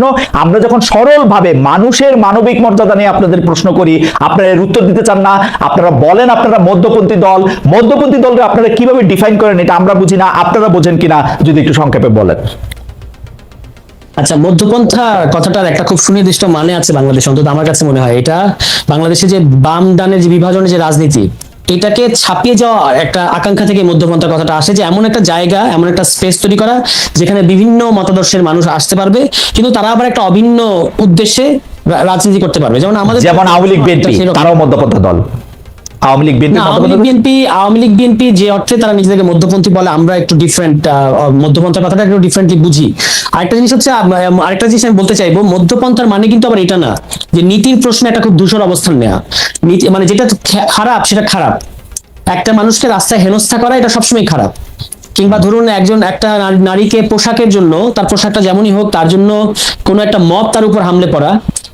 প্রশ্ন। আমরা যখন সরলভাবে মানুষের মানবিক মর্যাদা নিয়ে আপনাদের প্রশ্ন করি, আপনারা এর উত্তর দিতে চান না। আপনারা বলেন আপনারা মধ্যপন্থী দল। মধ্যপন্থী দলকে আপনারা কীভাবে ডিফাইন করেন এটা আমরা বুঝি না। আপনারা বোঝেন কিনা যদি একটু সংক্ষেপে বলেন। আচ্ছা মধ্যপন্থা কথাটার একটা খুব সুনির্দিষ্ট মানে আছে বাংলাদেশ। অন্তত আমার কাছে মনে হয় এটা। বাংলাদেশে যে বাম ডানের যে বিভাজনের যে রাজনীতি এটাকে ছাপিয়ে যাওয়ার একটা আকাঙ্ক্ষা থেকে মধ্যপন্থার কথাটা আসে যে এমন একটা জায়গা এমন একটা স্পেস তৈরি করা যেখানে বিভিন্ন মতাদর্শের মানুষ আসতে পারবে কিন্তু তারা আবার একটা অভিন্ন উদ্দেশ্যে রাজনীতি করতে পারবে যেমন আমাদের যেমন আওয়ামী লীগ বিএনপি। তারাও মধ্যপন্থা দল আওয়ামী লীগ বিএনপি না বিএনপি আওয়ামী লীগ বিএনপি যে অর্থে তারা নিজেদেরকে মধ্যপন্থী বলে আমরা একটু ডিফারেন্ট মধ্যপন্থার কথাটা একটু ডিফারেন্টলি বুঝি। আরেকটা জিনিস হচ্ছে আম, আম, আরেকটা জিনিস আমি বলতে চাইব মধ্যপন্থার মানে কিন্তু আবার এটা না যে নীতির প্রশ্নে একটা খুব ধূসর অবস্থান নেওয়া নীতি মানে যেটা খারাপ সেটা খারাপ। একটা মানুষকে রাস্তায় হেনস্থা করা এটা সবসময় খারাপ। কিংবা ধরুন একজন একটা নারী- নারীকে পোশাকের জন্য তার পোশাকটা যেমনই হোক তার জন্য কোনো একটা মত তার উপর হামলে পড়া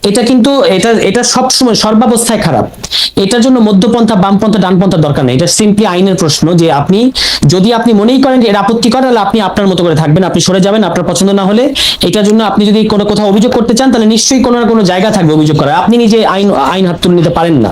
এটা কিন্তু এটা এটা সবসময় সর্বাবস্থায় খারাপ। এটার জন্য মধ্যপন্থা, বামপন্থা, ডানপন্থা দরকার নেই। এটা সিম্পলি আইনের প্রশ্ন যে আপনি, যদি আপনি মনেই করেন এর আপত্তি করেন তাহলে আপনি আপনার মতো করে থাকবেন, আপনি সরে যাবেন, আপনার পছন্দ না হলে। এটার জন্য আপনি যদি কোনো, কোথাও অভিযোগ করতে চান, তাহলে নিশ্চয়ই কোনো না কোনো জায়গা থাকবে অভিযোগ করার। আপনি নিজে আইন আইন হাত তুলে নিতে পারেন না।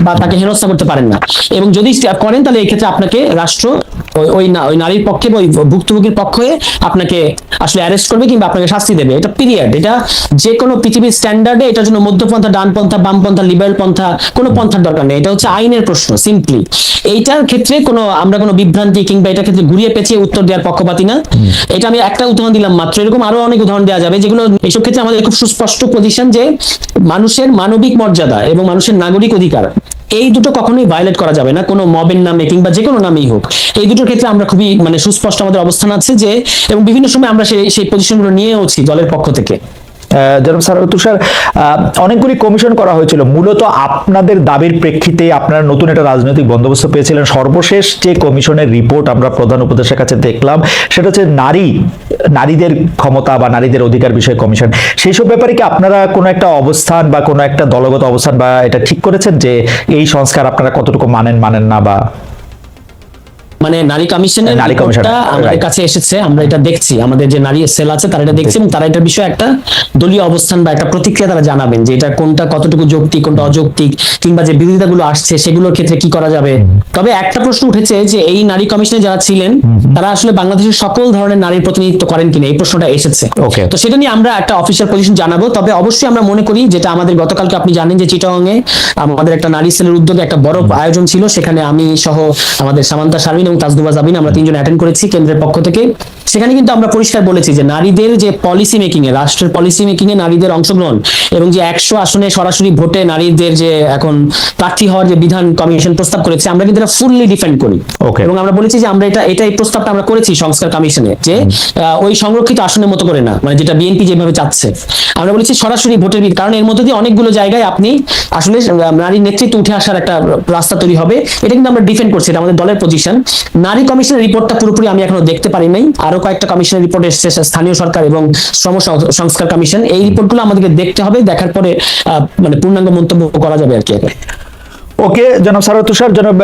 বা তাকে হেনস্থা করতে পারেন না। এবং যদি করেন, তাহলে এই ক্ষেত্রে আপনাকে রাষ্ট্র, ওই- ওই নারীর পক্ষে ওই ভুক্তভোগীর পক্ষে আপনাকে আসলে অ্যারেস্ট করবে কিংবা আপনাকে শাস্তি দেবে। এটা পিরিয়ড এটা যে কোনো পৃথিবীর স্ট্যান্ডার্ডে এটার জন্য মধ্যপন্থা, ডানপন্থা, বামপন্থা লিবারেল পন্থা, কোনো পন্থার দরকার নেই। এটা হচ্ছে আইনের প্রশ্ন সিম্পলি এইটার ক্ষেত্রে কোনো, আমরা কোনো বিভ্রান্তি কিংবা এটার ক্ষেত্রে ঘুরিয়ে পেঁচিয়ে উত্তর দেওয়ার পক্ষপাতি না। এটা আমি একটা উদাহরণ দিলাম মাত্র, এরকম আরও অনেক উদাহরণ দেওয়া যাবে, যেগুলো এইসব ক্ষেত্রে আমাদের খুব সুস্পষ্ট পজিশন যে মানুষের মানবিক মর্যাদা এবং মানুষের নাগরিক অধিকার। এই দুটো কখনোই ভায়োলেট করা যাবে না, কোনো মবের নামে কিংবা যে কোনো নামেই হোক। এই দুটোর ক্ষেত্রে আমরা খুবই মানে সুস্পষ্ট আমাদের অবস্থান আছে যে, এবং বিভিন্ন সময় আমরা সেই সেই পজিশনগুলো নিয়েওছি দলের পক্ষ থেকে। জনাব সারোয়ার তুষার অনেকগুলি কমিশন করা হয়েছিল। মূলত আপনাদের দাবির প্রেক্ষিতে আপনারা নতুন একটা রাজনৈতিক বন্দোবস্ত পেয়েছিলেন। সর্বশেষ যে কমিশনের রিপোর্ট আমরা প্রধান উপদেশের কাছে দেখলাম, সেটা হচ্ছে নারী, নারীদের ক্ষমতা বা নারীদের অধিকার বিষয়ে কমিশন। সেই সব ব্যাপারে কি আপনারা কোনো একটা অবস্থান বা কোনো একটা দলগত অবস্থান বা এটা ঠিক করেছেন যে এই সংস্কার আপনারা কতটুকু মানেন মানেন না বা মানে নারী কমিশনের কমিশন, রিপোর্টটা আমাদের কাছে এসেছে আমরা এটা দেখছি। আমাদের যে নারী সেল আছে তারা এটা দেখছে এবং তারা এটার বিষয়ে একটা দলীয় অবস্থান বা একটা প্রতিক্রিয়া তারা জানাবেন যে এটা কোনটা কতটুকু যৌক্তিক কোনটা অযৌক্তিক কিংবা যে বিরোধিতাগুলো আসছে সেগুলোর ক্ষেত্রে কি করা যাবে? তবে একটা প্রশ্ন উঠেছে যে এই নারী কমিশনে যারা ছিলেন তারা আসলে বাংলাদেশের সকল ধরনের নারীর প্রতিনিধিত্ব করেন কিনা? এই প্রশ্নটা এসেছে. তো সেটা নিয়ে আমরা একটা অফিসিয়াল পজিশন জানাব তবে অবশ্যই আমরা মনে করি যেটা আমাদের গতকালকে আপনি জানেন যে চিটাং এ আমাদের একটা নারী সেলের উদ্যোগে একটা বড় আয়োজন ছিল সেখানে আমি সহ আমাদের সামান্তা শারমিন তাজদুবা জাবিন আমরা তিনজন অ্যাটেন্ড করেছি কেন্দ্রের পক্ষ থেকে। সেখানে কিন্তু আমরা পরিষ্কার বলেছি যে নারীদের যে পলিসি মেকিং এ রাষ্ট্রের পলিসি মেকিং এ নারীদের অংশগ্রহণ এবং যে একশো আসনে সরাসরি ভোটে নারীদের যে এখন প্রার্থী হওয়ার যে বিধান কমিশন প্রস্তাব করেছে আমরা কিন্তু এটা ফুললি ডিফেন্ড করি। এবং আমরা বলেছি যে আমরা এটা এটা এই প্রস্তাবটা আমরা করেছি সংস্কার কমিশনে যে ওই সংরক্ষিত আসনের মতো করে না মানে যেটা বিএনপি যেভাবে চাচ্ছে। আমরা বলেছি সরাসরি ভোটের কারণ এর মধ্যে দিয়ে অনেকগুলো জায়গায় আপনি আসলে নারীর নেতৃত্বে উঠে আসার একটা রাস্তা তৈরি হবে। এটা কিন্তু আমরা ডিফেন্ড করছি এটা আমাদের দলের পজিশন নারী কমিশনের রিপোর্টটা পুরোপুরি আমি এখনও দেখতে পারি নাই। আরও কয়েকটা কমিশনের রিপোর্ট এসেছে স্থানীয় সরকার এবং শ্রম সংস্কার কমিশন। এই রিপোর্টগুলো আমাদেরকে দেখতে হবে, দেখার পরে মানে পূর্ণাঙ্গ মন্তব্য করা যাবে আর কি ওকে জনাব সারোয়ার তুষার জনাব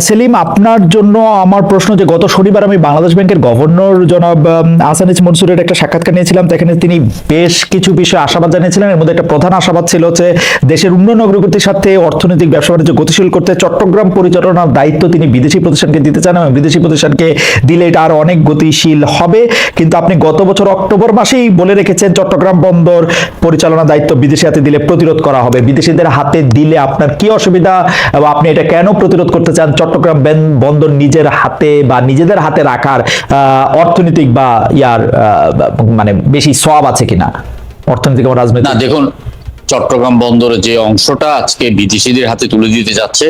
সেলিম আপনার জন্য আমার প্রশ্ন যে গত শনিবার আমি বাংলাদেশ ব্যাংকের গভর্নর জনাব আহ, আহসানিজ মনসুরের একটা সাক্ষাৎকার নিয়েছিলাম সেখানে তিনি বেশ কিছু বিষয়ে আশাবাদ জানিয়েছিলেন। এর মধ্যে একটা প্রধান আশাবাদ ছিল হচ্ছে দেশের উন্নয়ন অগ্রগতির সাথে অর্থনৈতিক ব্যবসা বাণিজ্য গতিশীল করতে চট্টগ্রাম পরিচালনার দায়িত্ব তিনি বিদেশি প্রতিষ্ঠানকে দিতে চান এবং বিদেশি প্রতিষ্ঠানকে দিলে এটা আরও অনেক গতিশীল হবে। কিন্তু আপনি গত বছর অক্টোবর মাসেই বলে রেখেছেন চট্টগ্রাম বন্দর পরিচালনার দায়িত্ব বিদেশি হাতে দিলে প্রতিরোধ করা হবে। বিদেশিদের হাতে দিলে আপনার কি অসুবিধা? এবং আপনি এটা কেন প্রতিরোধ করতে চান? চট্টগ্রাম বেন- বন্দর নিজের হাতে বা নিজেদের হাতে রাখার অর্থনৈতিক বা ইয়ার মানে বেশি সব আছে কিনা? অর্থনৈতিক এবং রাজনৈতিক। দেখুন চট্টগ্রাম বন্দরের যে অংশটা আজকে বিদেশিদের হাতে তুলে দিতে যাচ্ছে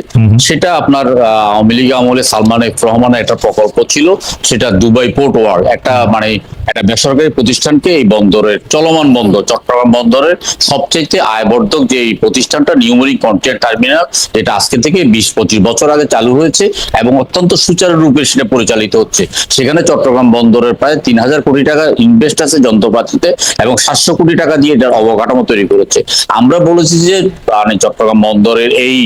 সেটা আপনার আওয়ামী লীগ আমলে সালমান এফ রহমানের একটা প্রকল্প ছিল সেটা দুবাই পোর্ট ওয়ার্ক একটা মানে একটা বেসরকারি প্রতিষ্ঠানকে এই বন্দরের চলমান বন্দর চট্টগ্রাম বন্দরের সবচেয়ে আয়বর্ধক যে এই প্রতিষ্ঠানটা নিউমেরিক কন্টেন্ট টার্মিনাল যেটা আজকে থেকে বিশ পঁচিশ বছর আগে চালু হয়েছে এবং অত্যন্ত সুচারুরূপে সেটা পরিচালিত হচ্ছে। সেখানে চট্টগ্রাম বন্দরের প্রায় তিন হাজার কোটি টাকা ইনভেস্ট আছে যন্ত্রপাতিতে এবং সাতশো কোটি টাকা দিয়ে এটার অবকাঠামো তৈরি করেছে। আমরা বলেছি যে মানে চট্টগ্রাম বন্দরের এই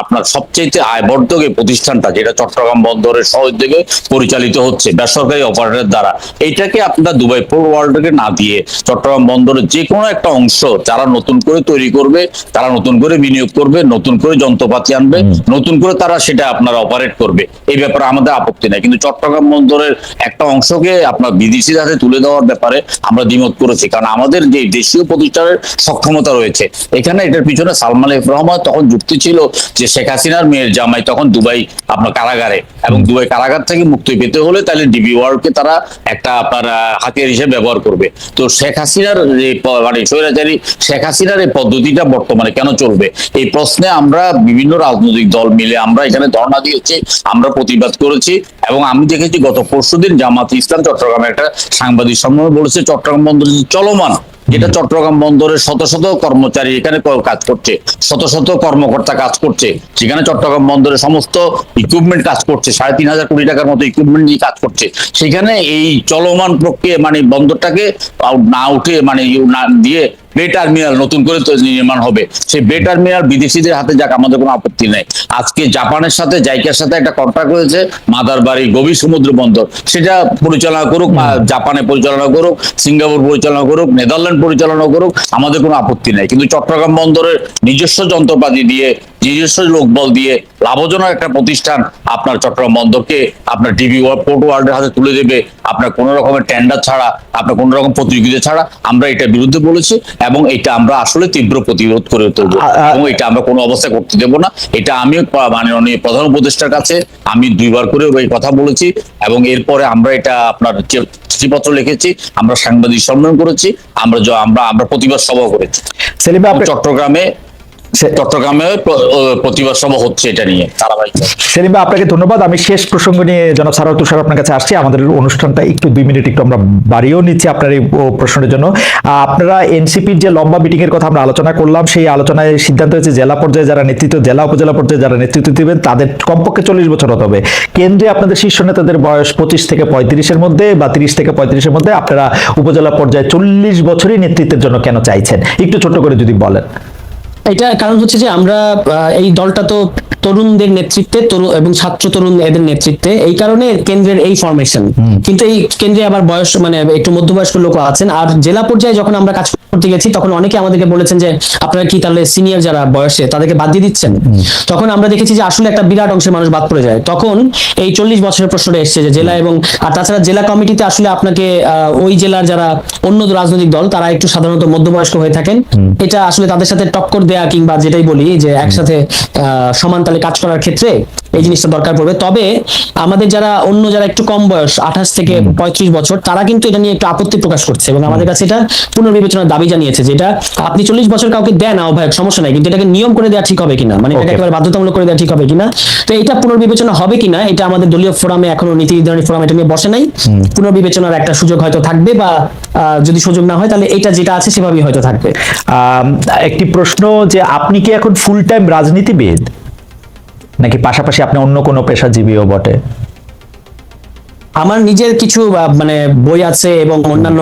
আপনার সবচেয়ে আয়বর্ধক এই প্রতিষ্ঠানটা যেটা চট্টগ্রাম বন্দরের সহযোগে পরিচালিত হচ্ছে বেসরকারি অপারেটর দ্বারা। এইটাকে আপনারা দুবাই পোর্ট ওয়ার্ল্ডকে না দিয়ে চট্টগ্রাম বন্দরের যে কোনো একটা অংশ যারা নতুন করে তৈরি করবে তারা নতুন করে বিনিয়োগ করবে নতুন করে যন্ত্রপাতি আনবে নতুন করে তারা সেটা আপনারা অপারেট করবে। এই ব্যাপারে আমাদের আপত্তি নাই। কিন্তু চট্টগ্রাম বন্দরের একটা অংশকে আপনার বিদেশির হাতে তুলে দেওয়ার ব্যাপারে আমরা দ্বিমত করেছি। কারণ আমাদের যে দেশীয় প্রতিষ্ঠানের সক্ষমতা রয়েছে এখানে এটার পিছনে সালমান এফ রহমান তখন যুক্তি ছিল যে শেখ হাসিনার মেয়ের জামাই তখন দুবাই আপনার কারাগারে। এবং দুবাই কারাগার থেকে মুক্তি পেতে হলে তাহলে ডিবি ওয়ার্ল্ডকে তারা একটা আপনার হাতিয়ার হিসেবে ব্যবহার করবে। তো শেখ হাসিনার যে মানে স্বৈরাচারী শেখ হাসিনার এই পদ্ধতিটা বর্তমানে কেন চলবে? এই প্রশ্নে আমরা বিভিন্ন রাজনৈতিক দল মিলে আমরা এখানে ধর্ণা দিয়েছি, আমরা প্রতিবাদ করেছি এবং আমি দেখেছি গত পরশুদিন জামাত ইসলাম চট্টগ্রামে একটা সাংবাদিক সম্মেলন বলেছে, চট্টগ্রাম বন্দর চলমান। যেটা চট্টগ্রাম বন্দরের শত শত কর্মচারী এখানে কাজ করছে, শত শত কর্মকর্তা কাজ করছে সেখানে চট্টগ্রাম বন্দরের সমস্ত ইকুইপমেন্ট কাজ করছে, সাড়ে তিন হাজার কোটি টাকার মতো ইকুইপমেন্ট নিয়ে কাজ করছে। সেখানে এই চলমান প্রক্রিয়া মানে বন্দরটাকে না উঠে মানে দিয়ে বে টার্মিনাল নতুন করে নির্মাণ হবে। সেই বে টার্মিনাল বিদেশিদের হাতে যাক, আমাদের কোনো আপত্তি নেই। আজকে জাপানের সাথে, জাইকার সাথে একটা কন্ট্রাক্ট হয়েছে মাদারবাড়ি গভীর সমুদ্র বন্দর। সেটা পরিচালনা করুক জাপানে পরিচালনা করুক, সিঙ্গাপুর পরিচালনা করুক, নেদারল্যান্ড পরিচালনা করুক, আমাদের কোনো আপত্তি নাই। কিন্তু চট্টগ্রাম বন্দরের নিজস্ব যন্ত্রপাতি দিয়ে নিজস্ব লোকবল দিয়ে লাভজনক একটা প্রতিষ্ঠান আপনার চট্টগ্রাম বন্দরকে আপনার ডিবি পোর্ট ওয়ার্ল্ডের হাতে তুলে দেবে। আপনার কোনো রকমের টেন্ডার ছাড়া আপনার কোনো রকম প্রতিযোগিতা ছাড়া আমরা এটা বিরুদ্ধে বলেছি এবং এটা আমরা আসলে তীব্র প্রতিরোধ করে তুলবো। এবং এটা আমরা কোনো অবস্থায় করতে দেবো না। এটা আমি প- মাননীয় প্রধান উপদেষ্টার কাছে আমি দুইবার করে এই কথা বলেছি এবং এরপরে আমরা এটা আপনার চিঠিপত্র লিখেছি আমরা সাংবাদিক সম্মেলন করেছি আমরা আমরা আমরা প্রতিবাদ সভা করেছি। চট্টগ্রামে চট্টগ্রামে প্রতিবাদ সভা হচ্ছে এটা নিয়ে সেলিম ভাই, আপনাকে ধন্যবাদ। আমি শেষ প্রসঙ্গ নিয়ে জনাব সারা তুষার আপনার কাছে আসছি। আমাদের অনুষ্ঠানটা একটু দুই মিনিট একটু আমরা বাড়িয়েও নিচ্ছি আপনার এই প্রশ্নের জন্য। আপনারা এনসিপির যে লম্বা মিটিং এর কথা আমরা আলোচনা করলাম, সেই আলোচনায় সিদ্ধান্ত হয়েছে জেলা পর্যায়ে যারা নেতৃত্ব, জেলা উপজেলা পর্যায়ে যারা নেতৃত্ব দিবেন, তাদের কমপক্ষে চল্লিশ বছর হতে হবে। কেন্দ্রে আপনাদের শীর্ষ নেতাদের বয়স পঁচিশ থেকে পঁয়ত্রিশের মধ্যে বা তিরিশ থেকে পঁয়ত্রিশের মধ্যে আপনারা উপজেলা পর্যায়ে চল্লিশ বছরই নেতৃত্বের জন্য কেন চাইছেন? একটু ছোট করে যদি বলেন। এটা কারণ হচ্ছে যে আমরা এই দলটা তো তরুণদের নেতৃত্বে তরুণ এবং ছাত্র তরুণ এদের নেতৃত্বে এই কারণে কেন্দ্রের এই ফরমেশন কিন্তু এই কেন্দ্রে আবার বয়স মানে একটু মধ্যবয়স্ক লোক আছেন। আর জেলা পর্যায়ে যখন আমরা কাজ করতে গেছি তখন অনেকে আমাদেরকে বলেছেন যে আপনারা কি তাহলে সিনিয়র যারা বয়সে তাদেরকে বাদ দিয়ে দিচ্ছেন? তখন আমরা দেখেছি যে আসলে একটা বিরাট অংশের মানুষ বাদ পড়ে যায়। তখন এই চল্লিশ বছরের প্রশ্নটা এসছে যে জেলা এবং আর তাছাড়া জেলা কমিটিতে আসলে আপনাকে ওই জেলার যারা অন্য রাজনৈতিক দল তারা একটু সাধারণত মধ্যবয়স্ক হয়ে থাকেন। এটা আসলে তাদের সাথে টক্কর দেয়া কিংবা যেটাই বলি যে একসাথে আহ, সমান তালে কাজ করার ক্ষেত্রে এই জিনিসটা দরকার পড়বে। তবে আমাদের যারা অন্য যারা একটু কম বয়স আঠাশ থেকে পঁয়ত্রিশ বছর তারা কিন্তু এটা নিয়ে একটু আপত্তি প্রকাশ করছে এবং আমাদের কাছে এটা পুনর্বিবেচনার দাবি জানিয়েছে যেটা আপনি চল্লিশ বছর কাউকে দেন আহ্বায়ক সমস্যা নাই কিন্তু এটাকে নিয়ম করে দেওয়া ঠিক হবে কিনা? মানে এটাকে Okay. একেবারে বাধ্যতামূলক করে দেওয়া ঠিক হবে কিনা? তো এটা পুনর্বিবেচনা হবে কিনা এটা আমাদের দলীয় ফোরামে এখনও নীতি নির্ধারণী ফোরাম এটা নিয়ে বসে নাই। পুনর্বিবেচনার একটা সুযোগ হয়তো থাকবে বা আহ, যদি সুযোগ না হয় তাহলে এটা যেটা আছে সেভাবেই হয়তো থাকবে। একটি প্রশ্ন যে আপনি কি এখন ফুল টাইম রাজনীতিবিদ? নাকি পাশাপাশি আপনি অন্য কোনো পেশাজীবীও বটে? আমার নিজের কিছু মানে বই আছে এবং অন্যান্য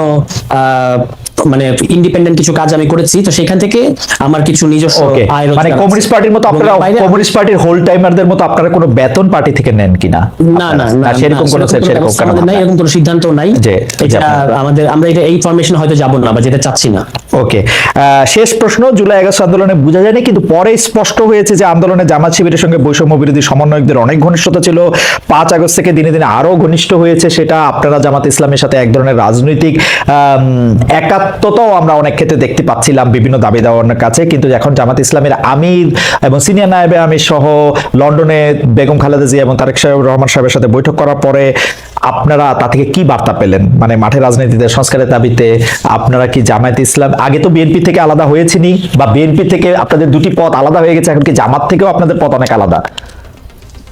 মানে ইন্ডিপেন্ডেন্ট কিছু কাজ আমি করেছি তো সেখান থেকে আমার কিছু নিজস্ব আয় মানে। কমিউনিস্ট পার্টির মতো আপনারা কমিউনিস্ট পার্টির হোল টাইমারদের মতো আপনারা কোনো বেতন পার্টি থেকে নেন কিনা? না না না সেরকম কোনো সেরকম কারণ নাই এরকম কোনো সিদ্ধান্ত নাই। যে- যে এটা আমাদের আমরা এটা এই ফরমেশন হয়তো যাব না বা যেটা চাচ্ছি না। ওকে শেষ প্রশ্ন, জুলাই আগস্ট আন্দোলনে বোঝা যায়নি, কিন্তু পরে স্পষ্ট হয়েছে যে আন্দোলনে জামাত শিবিরের সঙ্গে বৈষম্য বিরোধী সমন্বয়কদের অনেক ঘনিষ্ঠতা ছিল। পাঁচ আগস্ট থেকে দিনে দিনে আরও ঘনিষ্ঠ হয়েছে সেটা। আপনারা জামাত ইসলামের সাথে এক ধরনের রাজনৈতিক একাত্মতাও আমরা অনেক ক্ষেত্রে দেখতে পাচ্ছিলাম বিভিন্ন দাবি দেওয়ার কাছে। কিন্তু এখন জামাত ইসলামের আমির এবং সিনিয়র নায়েবে আমির সহ লন্ডনে বেগম খালেদা জিয়া এবং তারেক সাহেব রহমান সাহেবের সাথে বৈঠক করার পরে আপনারা তা থেকে কি বার্তা পেলেন? মানে মাঠে রাজনীতিতে, সংস্কারের দাবিতে আপনারা কি জামায়াত ইসলাম আগে তো বিএনপি থেকে আলাদা হয়েছিনি বা বিএনপি থেকে আপনাদের দুটি পথ আলাদা হয়ে গেছে এখন কি জামাত থেকেও আপনাদের পথ অনেক আলাদা?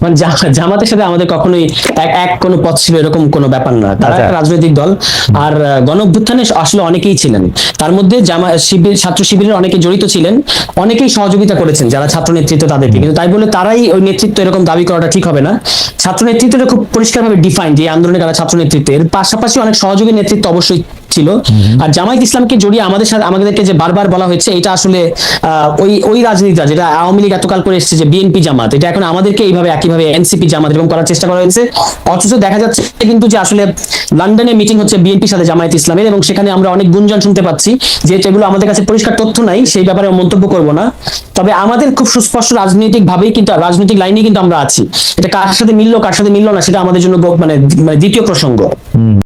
মানে জামাতের সাথে আমাদের কখনোই এক এক কোনো পথ ছিল এরকম কোনো ব্যাপার না। তারা আচ্ছা। একটা রাজনৈতিক দল। আর আহ, গণ অভ্যুত্থানে আসলে অনেকেই ছিলেন। তার মধ্যে জামা শিবির ছাত্র শিবিরের অনেকে জড়িত ছিলেন। অনেকেই সহযোগিতা করেছেন যারা ছাত্র নেতৃত্ব তাদেরকে। কিন্তু তাই বলে তারাই ওই নেতৃত্ব এরকম দাবি করাটা ঠিক হবে না। ছাত্র নেতৃত্বটা খুব পরিষ্কারভাবে ডিফাইন যে এই আন্দোলনে যারা ছাত্র নেতৃত্বের। পাশাপাশি অনেক সহযোগী নেতৃত্ব অবশ্যই ছিল। আর জামায়াত ইসলামকে জড়িয়ে আমাদের সাথে আমাদেরকে যে বারবার বলা হয়েছে এটা আসলে আহ, ওই ওই রাজনীতিটা যেটা আওয়ামী লীগ এতকাল করে এসেছে যে বিএনপি জামাত এটা এখন আমাদেরকে এইভাবে একইভাবে এনসিপি জামাত এবং করার চেষ্টা করা হয়েছে। অথচ দেখা যাচ্ছে কিন্তু যে আসলে লন্ডনে মিটিং হচ্ছে বিএনপির সাথে জামায়াত ইসলামের এবং সেখানে আমরা অনেক গুঞ্জন শুনতে পাচ্ছি যে যেগুলো আমাদের কাছে পরিষ্কার তথ্য নাই সেই ব্যাপারে মন্তব্য করব না। তবে আমাদের খুব সুস্পষ্ট রাজনৈতিক ভাবেই কিন্তু রাজনৈতিক লাইনে কিন্তু আমরা আছি। এটা কার সাথে মিললো কার সাথে মিললো না সেটা আমাদের জন্য মানে মানে দ্বিতীয় প্রসঙ্গ।